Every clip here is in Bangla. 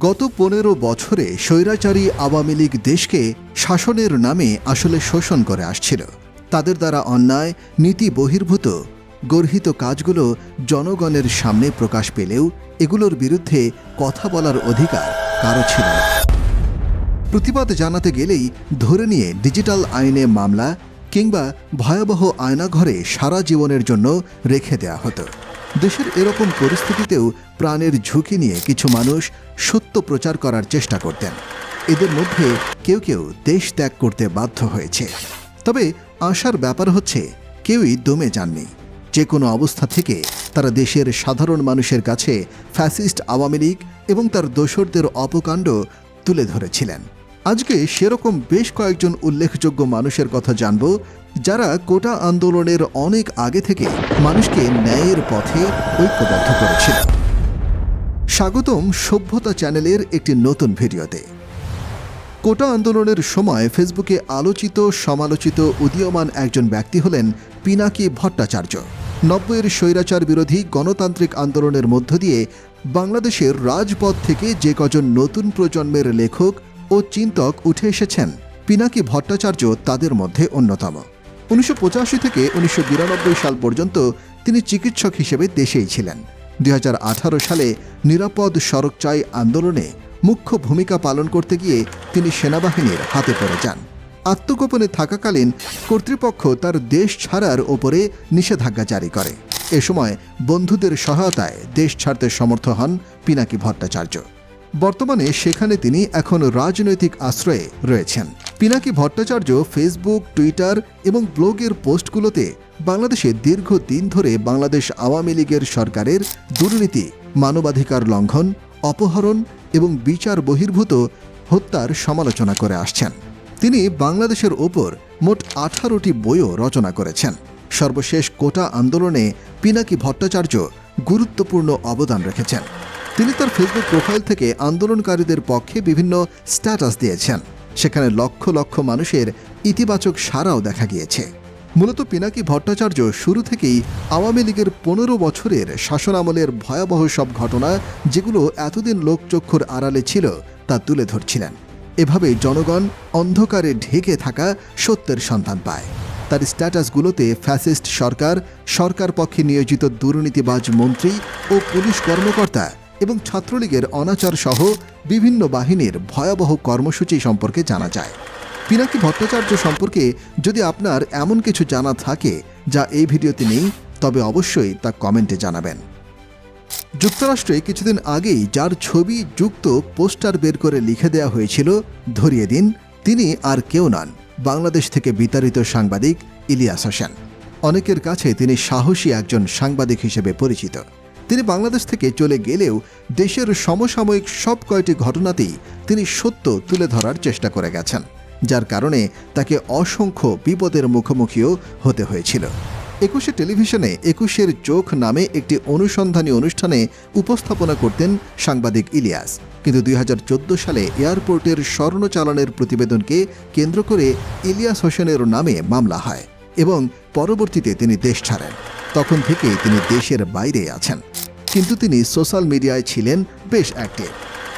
গত পনেরো বছরে স্বৈরাচারী আওয়ামী লীগ দেশকে শাসনের নামে আসলে শোষণ করে আসছিল। তাদের দ্বারা অন্যায়, নীতি বহির্ভূত, গর্হিত কাজগুলো জনগণের সামনে প্রকাশ পেলেও এগুলোর বিরুদ্ধে কথা বলার অধিকার কারও ছিল না। প্রতিবাদ জানাতে গেলেই ধরে নিয়ে ডিজিটাল আইনে মামলা কিংবা ভয়াবহ আয়নাঘরে সারা জীবনের জন্য রেখে দেয়া হতো। দেশের এরকম পরিস্থিতিতেও প্রাণের ঝুঁকি নিয়ে কিছু মানুষ সত্য প্রচার করার চেষ্টা করতেন। এদের মধ্যে কেউ কেউ দেশ ত্যাগ করতে বাধ্য হয়েছে। তবে আশার ব্যাপার হচ্ছে, কেউই দমে যাননি। যে কোনো অবস্থা থেকে তারা দেশের সাধারণ মানুষের কাছে ফ্যাসিস্ট আওয়ামী লীগ এবং তার দোসরদের অপকাণ্ড তুলে ধরেছিলেন। আজকে সেরকম বেশ কয়েকজন উল্লেখযোগ্য মানুষের কথা জানব যারা কোটা আন্দোলনের অনেক আগে থেকে মানুষকে ন্যায়ের পথে ঐক্যবদ্ধ করেছিল। স্বাগতম সভ্যতা চ্যানেলের একটি নতুন ভিডিওতে। কোটা আন্দোলনের সময় ফেসবুকে আলোচিত, সমালোচিত, উদীয়মান একজন ব্যক্তি হলেন পিনাকি ভট্টাচার্য। নব্বইয়ের স্বৈরাচার বিরোধী গণতান্ত্রিক আন্দোলনের মধ্য দিয়ে বাংলাদেশের রাজপথ থেকে যে কজন নতুন প্রজন্মের লেখক ও চিন্তক উঠে এসেছেন, পিনাকি ভট্টাচার্য তাদের মধ্যে অন্যতম। উনিশশো পঁচাশি থেকে উনিশশো বিরানব্বই সাল পর্যন্ত তিনি চিকিৎসক হিসেবে দেশেই ছিলেন। দুই হাজার আঠারো সালে নিরাপদ সড়ক চাই আন্দোলনে মুখ্য ভূমিকা পালন করতে গিয়ে তিনি সেনাবাহিনীর হাতে পড়ে যান। আত্মগোপনে থাকাকালীন কর্তৃপক্ষ তার দেশ ছাড়ার ওপরে নিষেধাজ্ঞা জারি করে। এ সময় বন্ধুদের সহায়তায় দেশ ছাড়তে সমর্থ হন পিনাকি ভট্টাচার্য। বর্তমানে সেখানে তিনি এখন রাজনৈতিক আশ্রয়ে রয়েছেন। পিনাকি ভট্টাচার্য ফেসবুক টুইটার এবং ব্লগের পোস্টগুলোতে বাংলাদেশে দীর্ঘদিন ধরে বাংলাদেশ আওয়ামী লীগের সরকারের দুর্নীতি, মানবাধিকার লঙ্ঘন, অপহরণ এবং বিচার বহির্ভূত হত্যার সমালোচনা করে আসছেন। তিনি বাংলাদেশের ওপর মোট আঠারোটি বইও রচনা করেছেন। সর্বশেষ কোটা আন্দোলনে পিনাকি ভট্টাচার্য গুরুত্বপূর্ণ অবদান রেখেছেন। তিনি তার ফেসবুক প্রোফাইল থেকে আন্দোলনকারীদের পক্ষে বিভিন্ন স্ট্যাটাস দিয়েছেন। সেখানে লক্ষ লক্ষ মানুষের ইতিবাচক সাড়াও দেখা গিয়েছে। মূলত পিনাকি ভট্টাচার্য শুরু থেকেই আওয়ামী লীগের পনেরো বছরের শাসনামলের ভয়াবহ সব ঘটনা যেগুলো এতদিন লোকচক্ষুর আড়ালে ছিল তা তুলে ধরছিলেন। এভাবে জনগণ অন্ধকারে ঢেকে থাকা সত্যের সন্ধান পায়। তার স্ট্যাটাসগুলোতে ফ্যাসিস্ট সরকার সরকার পক্ষে নিয়োজিত দুর্নীতিবাজ মন্ত্রী ও পুলিশ কর্মকর্তা এবং ছাত্রলীগের অনাচার সহ বিভিন্ন বাহিনীর ভয়াবহ কর্মসূচি সম্পর্কে জানা যায়। পিনাকি ভট্টাচার্য সম্পর্কে যদি আপনার এমন কিছু জানা থাকে যা এই ভিডিওতে নেই, তবে অবশ্যই তা কমেন্টে জানাবেন। যুক্তরাষ্ট্রে কিছুদিন আগেই যার ছবি যুক্ত পোস্টার বের করে লিখে দেওয়া হয়েছিল, ধরিয়ে দিন, তিনি আর কেউ নন, বাংলাদেশ থেকে বিতাড়িত সাংবাদিক ইলিয়াস হোসেন। অনেকের কাছে তিনি সাহসী একজন সাংবাদিক হিসেবে পরিচিত। তিনি বাংলাদেশ থেকে চলে গেলেও দেশের সমসাময়িক সব কয়টি ঘটনাতেই তিনি সত্য তুলে ধরার চেষ্টা করে গেছেন, যার কারণে তাকে অসংখ্য বিপদের মুখোমুখিও হতে হয়েছিল। একুশে টেলিভিশনে একুশের চোখ নামে একটি অনুসন্ধানী অনুষ্ঠানে উপস্থাপনা করতেন সাংবাদিক ইলিয়াস। কিন্তু দুই হাজার চোদ্দ সালে এয়ারপোর্টের স্বর্ণ চালানের প্রতিবেদনকে কেন্দ্র করে ইলিয়াস হোসেনের নামে মামলা হয় এবং পরবর্তীতে তিনি দেশ ছাড়েন। তখন থেকে তিনি দেশের বাইরে আছেন। কিন্তু তিনি সোশ্যাল মিডিয়ায় ছিলেন বেশ অ্যাক্টিভ।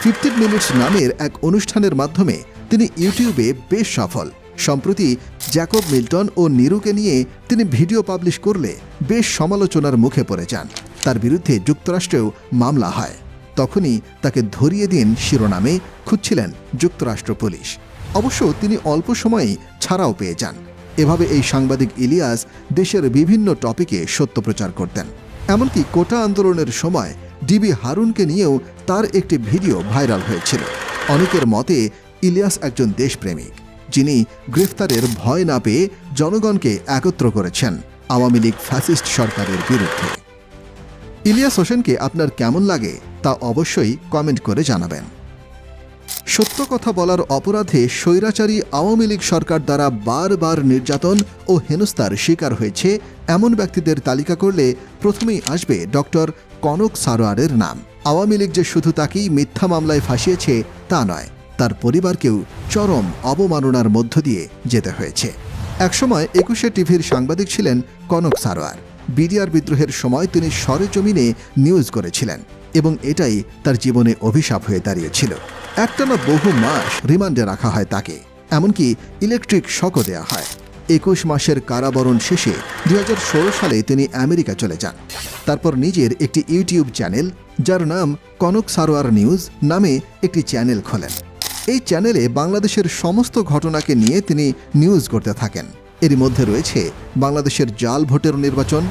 ফিফটিন মিনিটস নামের এক অনুষ্ঠানের মাধ্যমে তিনি ইউটিউবে বেশ সফল। সম্প্রতি জ্যাকব মিল্টন ও নিরুকে নিয়ে তিনি ভিডিও পাবলিশ করলে বেশ সমালোচনার মুখে পড়ে যান। তার বিরুদ্ধে যুক্তরাষ্ট্রেও মামলা হয়। তখনই তাকে ধরিয়ে দিন শিরোনামে খুঁজছিলেন যুক্তরাষ্ট্র পুলিশ। অবশ্য তিনি অল্প সময়েই ছাড়াও পেয়ে যান। এভাবে এই সাংবাদিক ইলিয়াস দেশের বিভিন্ন টপিকে সত্য প্রচার করতেন। এমনকি কোটা আন্দোলনের সময় ডিবি হারুনকে নিয়েও তার একটি ভিডিও ভাইরাল হয়েছিল। অনেকের মতে, ইলিয়াস একজন দেশপ্রেমিক, যিনি গ্রেফতারের ভয় না পেয়ে জনগণকে একত্র করেছেন আওয়ামী লীগ ফ্যাসিস্ট সরকারের বিরুদ্ধে। ইলিয়াস হোসেনকে আপনার কেমন লাগে তা অবশ্যই কমেন্ট করে জানাবেন। সত্য কথা বলার অপরাধে স্বৈরাচারী আওয়ামী লীগ সরকার দ্বারা বারবার নির্যাতন ও হেনস্থার শিকার হয়েছে এমন ব্যক্তিদের তালিকা করলে প্রথমেই আসবে ডক্টর কনক সারোয়ারের নাম। আওয়ামী লীগ যে শুধু তাকেই মিথ্যা মামলায় ফাঁসিয়েছে তা নয়, তার পরিবারকেও চরম অবমাননার মধ্য দিয়ে যেতে হয়েছে। একসময় একুশে টিভির সাংবাদিক ছিলেন কনক সারোয়ার। বিডিআর বিদ্রোহের সময় তিনি সরেজমিনে নিউজ করেছিলেন এবং এটাই তার জীবনে অভিশাপ হয়ে দাঁড়িয়েছিল। একটানা বহু মাস রিমান্ডে রাখা হয় তাকে, এমনকি ইলেকট্রিক শকও দেওয়া হয়। একুশ মাসের কারাবরণ শেষে দুই হাজার ষোলো সালে তিনি আমেরিকা চলে যান। তারপর নিজের একটি ইউটিউব চ্যানেল, যার নাম কনক সারোয়ার নিউজ নামে একটি চ্যানেল খোলেন। এই চ্যানেলে বাংলাদেশের সমস্ত ঘটনাকে নিয়ে তিনি নিউজ করতে থাকেন। এরই মধ্যে রয়েছে বাংলাদেশের জাল ভোটের নির্বাচন,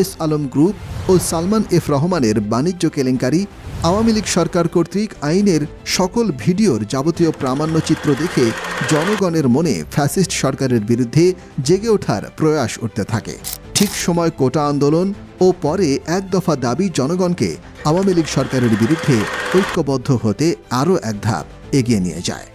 এস আলম গ্রুপ ও সালমান এফ রহমানের বাণিজ্য কেলেঙ্কারি আওয়ামী লীগ সরকার কর্তৃক আইনের সকল ভিডিওর যাবতীয় প্রামাণ্য চিত্র দেখে জনগণের মনে ফ্যাসিস্ট সরকারের বিরুদ্ধে জেগে ওঠার প্রয়াস উঠতে থাকে। ঠিক সময় কোটা আন্দোলন ও পরে এক দফা দাবি জনগণকে আওয়ামী লীগ সরকারের বিরুদ্ধে ঐক্যবদ্ধ হতে আরও এক ধাপ এগিয়ে নিয়ে যায়।